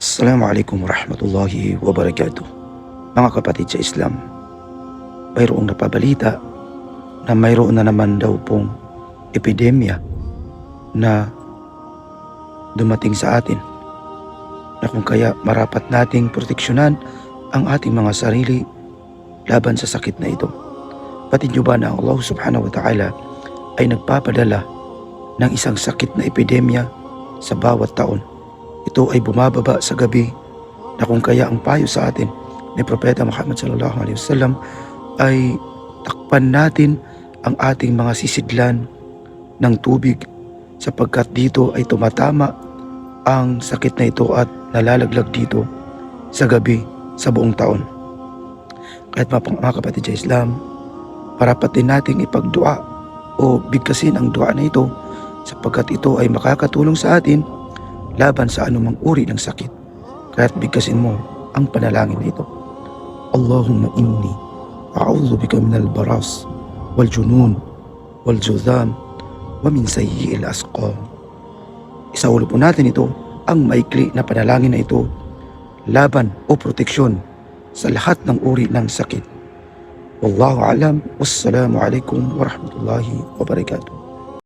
Assalamualaikum warahmatullahi wabarakatuh. Mga kapatid sa Islam, mayroong napabalita na mayroon na naman daw pong epidemya na dumating sa atin na kung kaya marapat nating proteksyonan ang ating mga sarili laban sa sakit na ito. Patid nyo ba na Allah subhanahu wa ta'ala ay nagpapadala ng isang sakit na epidemya sa bawat taon. Ito ay bumababa sa gabi na kung kaya ang payo sa atin ni Propeta Muhammad sallallahu alaihi wasallam ay takpan natin ang ating mga sisidlan ng tubig sapagkat dito ay tumatama ang sakit na ito at nalalaglag dito sa gabi sa buong taon. Kahit mga, mga kapatid sa Islam, parapat din nating ipagdua o bigkasin ang dua na ito sapagkat ito ay makakatulong sa atin laban sa anumang uri ng sakit. Kaya't bigkasin mo ang panalangin na ito. Allahumma inni a'udhu bika min al-baras wal junun wal judham wa min sayyi'il asqam. Isaulo po natin ito ang maikli na panalangin na ito laban o proteksyon sa lahat ng uri ng sakit. Wallahu alam. Wassalamu alaikum warahmatullahi wabarakatuh.